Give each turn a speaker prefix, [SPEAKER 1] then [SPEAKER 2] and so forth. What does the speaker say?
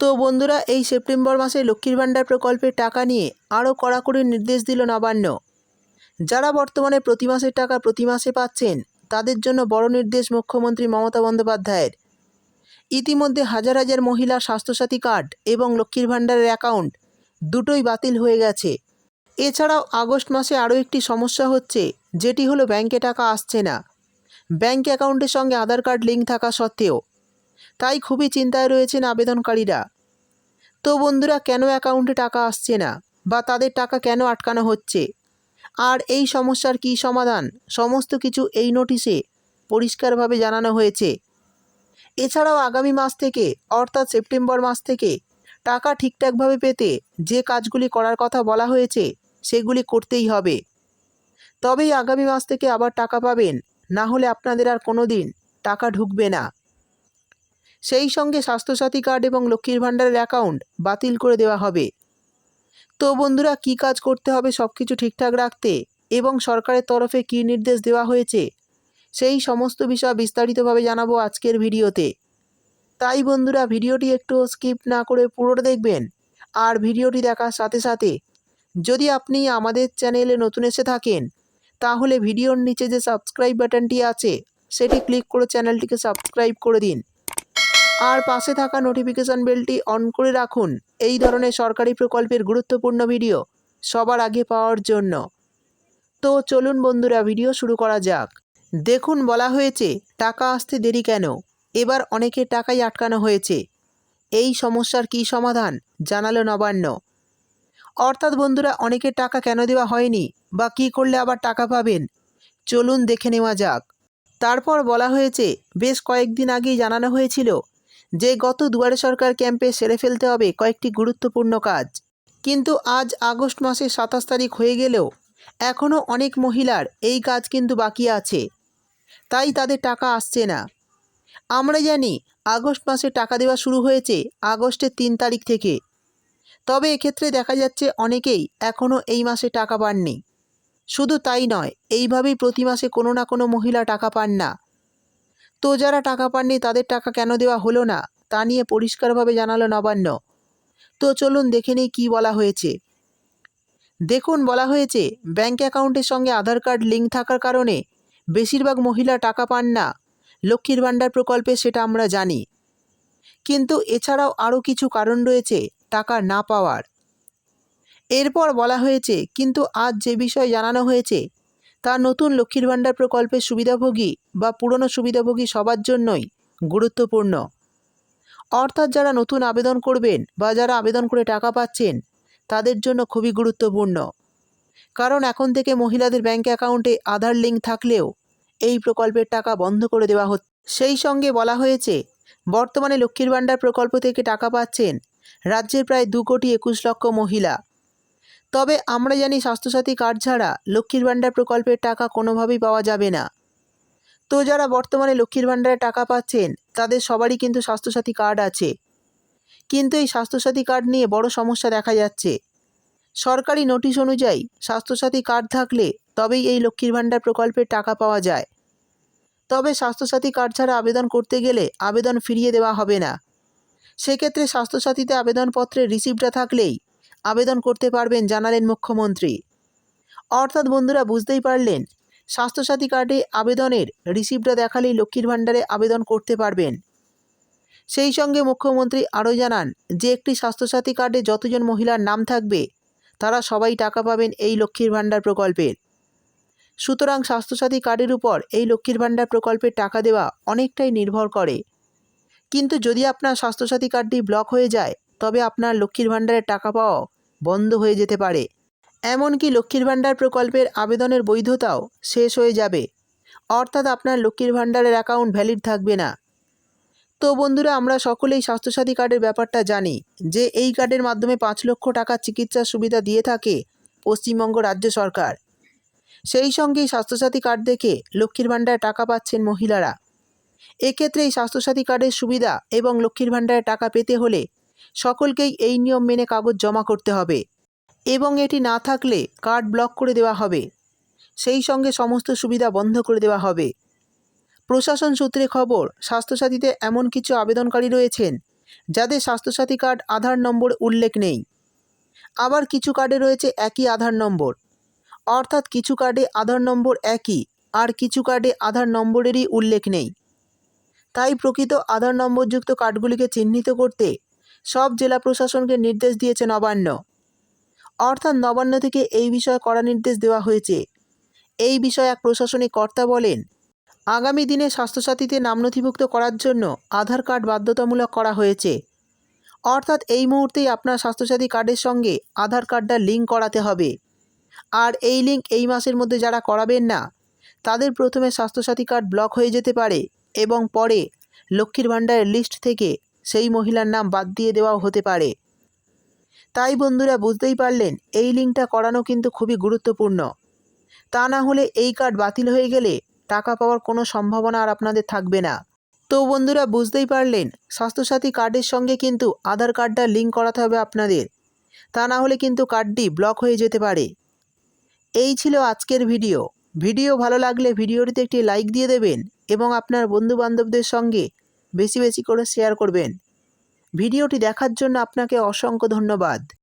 [SPEAKER 1] তো বন্ধুরা, এই সেপ্টেম্বর মাসে লক্ষ্মীর ভাণ্ডার প্রকল্পের টাকা নিয়ে আরও কড়াকড়ির নির্দেশ দিল নবান্ন। যারা বর্তমানে প্রতি মাসের টাকা প্রতি মাসে পাচ্ছেন, তাদের জন্য বড় নির্দেশ মুখ্যমন্ত্রী মমতা বন্দ্যোপাধ্যায়ের। ইতিমধ্যে হাজার হাজার মহিলা স্বাস্থ্যসাথী কার্ড এবং লক্ষ্মীর ভাণ্ডারের অ্যাকাউন্ট দুটোই বাতিল হয়ে গেছে। এছাড়াও আগস্ট মাসে আরও একটি সমস্যা হচ্ছে, যেটি হলো ব্যাংকে টাকা আসছে না। ব্যাংক অ্যাকাউন্টের সঙ্গে আধার কার্ড লিঙ্ক থাকা সত্ত্বেও তাই খুবই চিন্তায় রয়েছেন আবেদনকারীরা। তো বন্ধুরা, কেন অ্যাকাউন্টে টাকা আসছে না? বা তাদের টাকা কেন আটকানো হচ্ছে? আর এই সমস্যার কী সমাধান? সমস্ত কিছু এই নোটিশে পরিষ্কারভাবে জানানো হয়েছে। এছাড়াও আগামী মাস থেকে, অর্থাৎ সেপ্টেম্বর মাস থেকে, টাকা ঠিকঠাকভাবে পেতে যে কাজগুলি করার কথা বলা হয়েছে, সেগুলি করতেই হবে। তবেই আগামী মাস থেকে আবার টাকা পাবেন। না হলে আপনাদের আর কোনো দিন টাকা ঢুকবে না। সেই সঙ্গে স্বাস্থ্যসাথী কার্ড এবং লক্ষ্মীর ভাণ্ডারের অ্যাকাউন্ট বাতিল করে দেওয়া হবে। তো বন্ধুরা, কী কাজ করতে হবে সব কিছু ঠিকঠাক রাখতে এবং সরকারের তরফে কী নির্দেশ দেওয়া হয়েছে, সেই সমস্ত বিষয় বিস্তারিতভাবে জানাব আজকের ভিডিওতে। তাই বন্ধুরা, ভিডিওটি একটু স্কিপ না করে পুরোটা দেখবেন আর ভিডিওটি দেখার সাথে সাথে যদি আপনি আমাদের চ্যানেলে নতুন এসে থাকেন, তাহলে ভিডিওর নিচে যে সাবস্ক্রাইব বাটনটি আছে, সেটি ক্লিক করে চ্যানেলটিকে সাবস্ক্রাইব করে দিন। আর পাশে থাকা নোটিফিকেশন বেলটি অন করে রাখুন। এই ধরনের সরকারি প্রকল্পের গুরুত্বপূর্ণ ভিডিও সবার আগে পাওয়ার জন্য। তো চলুন বন্ধুরা ভিডিও শুরু করা যাক। দেখুন, বলা হয়েছে, টাকা আসতে দেরি কেন? এবার অনেকের টাকাই আটকানো হয়েছে। এই সমস্যার কী সমাধান? জানালো নবান্ন। অর্থাৎ বন্ধুরা, অনেকের টাকা কেন দেওয়া হয়নি বা কী করলে আবার টাকা পাবেন? চলুন দেখে নেওয়া যাক। তারপর বলা হয়েছে, বেশ কয়েকদিন আগেই জানানো হয়েছিল যে গত দুয়ারে সরকার ক্যাম্পে সেরে ফেলতে হবে কয়েকটি গুরুত্বপূর্ণ কাজ। কিন্তু আজ আগস্ট মাসের সাতাশ তারিখ হয়ে গেলেও এখনও অনেক মহিলার এই কাজ কিন্তু বাকি আছে। তাই তাদের টাকা আসছে না। আমরা জানি আগস্ট মাসে টাকা দেওয়া শুরু হয়েছে আগস্টের তিন তারিখ থেকে। তবে এক্ষেত্রে দেখা যাচ্ছে অনেকেই এখনও এই মাসে টাকা পাননি। শুধু তাই নয়, এইভাবেই প্রতি মাসে কোনো না কোনো মহিলা টাকা পান না। তো যারা টাকা পাননি তাদের টাকা কেন দেওয়া হলো না? তা নিয়ে পরিষ্কারভাবে জানালো নবান্ন। তো চলুন দেখে নিই কী বলা হয়েছে। দেখুন বলা হয়েছে ব্যাঙ্ক অ্যাকাউন্টের সঙ্গে আধার কার্ড লিঙ্ক থাকার কারণে বেশিরভাগ মহিলা টাকা পান না। লক্ষ্মীর ভাণ্ডার প্রকল্পে সেটা আমরা জানি। কিন্তু এছাড়াও আরও কিছু কারণ রয়েছে টাকা না পাওয়ার। এরপর বলা হয়েছে, কিন্তু আজ যে বিষয় জানানো হয়েছে তা নতুন লক্ষ্মীর ভাণ্ডার প্রকল্পের সুবিধাভোগী বা পুরনো সুবিধাভোগী সবার জন্যই গুরুত্বপূর্ণ। অর্থাৎ যারা নতুন আবেদন করবেন বা যারা আবেদন করে টাকা পাচ্ছেন, তাদের জন্য খুবই গুরুত্বপূর্ণ। কারণ এখন থেকে মহিলাদের ব্যাংক অ্যাকাউন্টে আধার লিঙ্ক থাকলেও এই প্রকল্পের টাকা বন্ধ করে দেওয়া হচ্ছে। সেই সঙ্গে বলা হয়েছে, বর্তমানে লক্ষ্মীর ভাণ্ডার প্রকল্প থেকে টাকা পাচ্ছেন রাজ্যের প্রায় দু কোটি একুশ লক্ষ মহিলা। তবে আমরা জানি স্বাস্থ্যসাথী কার্ড ছাড়া লক্ষ্মীর ভাণ্ডার প্রকল্পের টাকা কোনোভাবেই পাওয়া যাবে না। তো যারা বর্তমানে লক্ষ্মীর ভাণ্ডারে টাকা পাচ্ছেন, তাদের সবারই কিন্তু স্বাস্থ্যসাথী কার্ড আছে। কিন্তু এই স্বাস্থ্যসাথী কার্ড নিয়ে বড় সমস্যা দেখা যাচ্ছে। সরকারি নোটিশ অনুযায়ী স্বাস্থ্যসাথী কার্ড থাকলে তবেই এই লক্ষ্মীর ভাণ্ডার প্রকল্পের টাকা পাওয়া যায়। তবে স্বাস্থ্যসাথী কার্ড ছাড়া আবেদন করতে গেলে আবেদন ফিরিয়ে দেওয়া হবে না। সেক্ষেত্রে স্বাস্থ্যসাথীতে আবেদনপত্রের রিসিপ্টটা থাকলেই আবেদন করতে পারবেন, জানালেন মুখ্যমন্ত্রী। অর্থাৎ বন্ধুরা, বুঝতেই পারলেন, স্বাস্থ্যসাথী কার্ডে আবেদনের রিসিপ্টটা দেখালেই লক্ষ্মীর ভাণ্ডারে আবেদন করতে পারবেন। সেই সঙ্গে মুখ্যমন্ত্রী আরও জানান যে, একটি স্বাস্থ্যসাথী কার্ডে যতজন মহিলার নাম থাকবে, তারা সবাই টাকা পাবেন এই লক্ষ্মীর ভাণ্ডার প্রকল্পের। সুতরাং স্বাস্থ্যসাথী কার্ডের উপর এই লক্ষ্মীর ভাণ্ডার প্রকল্পের টাকা দেওয়া অনেকটাই নির্ভর করে। কিন্তু যদি আপনার স্বাস্থ্যসাথী কার্ডটি ব্লক হয়ে যায়, তবে আপনার লক্ষ্মীর ভাণ্ডারের টাকা পাওয়া বন্ধ হয়ে যেতে পারে। এমনকি লক্ষ্মীর ভাণ্ডার প্রকল্পের আবেদনের বৈধতাও শেষ হয়ে যাবে। অর্থাৎ আপনার লক্ষ্মীর ভাণ্ডারের অ্যাকাউন্ট ভ্যালিড থাকবে না। তো বন্ধুরা, আমরা সকলেই স্বাস্থ্যসাথী কার্ডের ব্যাপারটা জানি যে এই কার্ডের মাধ্যমে পাঁচ লক্ষ টাকার চিকিৎসার সুবিধা দিয়ে থাকে পশ্চিমবঙ্গ রাজ্য সরকার। সেই সঙ্গেই স্বাস্থ্যসাথী কার্ড দেখে লক্ষ্মীর ভাণ্ডারে টাকা পাচ্ছেন মহিলারা। এক্ষেত্রে এই স্বাস্থ্যসাথী কার্ডের সুবিধা এবং লক্ষ্মীর ভাণ্ডারে টাকা পেতে হলে সকলকেই এই নিয়ম মেনে কাগজ জমা করতে হবে এবং এটি না থাকলে কার্ড ব্লক করে দেওয়া হবে। সেই সঙ্গে সমস্ত সুবিধা বন্ধ করে দেওয়া হবে। প্রশাসন সূত্রে খবর, স্বাস্থ্যসাথীতে এমন কিছু আবেদনকারী রয়েছেন যাদের স্বাস্থ্যসাথী কার্ড আধার নম্বর উল্লেখ নেই। আবার কিছু কার্ডে রয়েছে একই আধার নম্বর। অর্থাৎ কিছু কার্ডে আধার নম্বর একই আর কিছু কার্ডে আধার নম্বরেরই উল্লেখ নেই। তাই প্রকৃত আধার নম্বরযুক্ত কার্ডগুলিকে চিহ্নিত করতে সব জেলা প্রশাসনকে নির্দেশ দিয়েছে নবান্ন। অর্থাৎ নবান্ন থেকে এই বিষয়ে কড়া নির্দেশ দেওয়া হয়েছে। এই বিষয়ে এক প্রশাসনিক কর্তা বলেন, আগামী দিনে স্বাস্থ্যসাথীতে নাম নথিভুক্ত করার জন্য আধার কার্ড বাধ্যতামূলক করা হয়েছে। অর্থাৎ এই মুহূর্তেই আপনার স্বাস্থ্যসাথী কার্ডের সঙ্গে আধার কার্ডটা লিঙ্ক করাতে হবে। আর এই লিঙ্ক এই মাসের মধ্যে যারা করাবেন না, তাদের প্রথমে স্বাস্থ্যসাথী কার্ড ব্লক হয়ে যেতে পারে এবং পরে লক্ষ্মীর ভাণ্ডারের লিস্ট থেকে সেই মহিলার নাম বাদ দিয়ে দেওয়াও হতে পারে। তাই বন্ধুরা বুঝতেই পারলেন, এই লিঙ্কটা করানো কিন্তু খুবই গুরুত্বপূর্ণ। তা না হলে এই কার্ড বাতিল হয়ে গেলে টাকা পাওয়ার কোনো সম্ভাবনা আর আপনাদের থাকবে না। তো বন্ধুরা বুঝতেই পারলেন, স্বাস্থ্যসাথী কার্ডের সঙ্গে কিন্তু আধার কার্ডটা লিঙ্ক করাতে হবে আপনাদের। তা না হলে কিন্তু কার্ডটি ব্লক হয়ে যেতে পারে। এই ছিল আজকের ভিডিও। ভিডিও ভালো লাগলে ভিডিওটিতে একটি লাইক দিয়ে দেবেন এবং আপনার বন্ধু বান্ধবদের সঙ্গে বেশি বেশি করে শেয়ার করবেন। ভিডিওটি দেখার জন্য আপনাকে অসংখ্য ধন্যবাদ।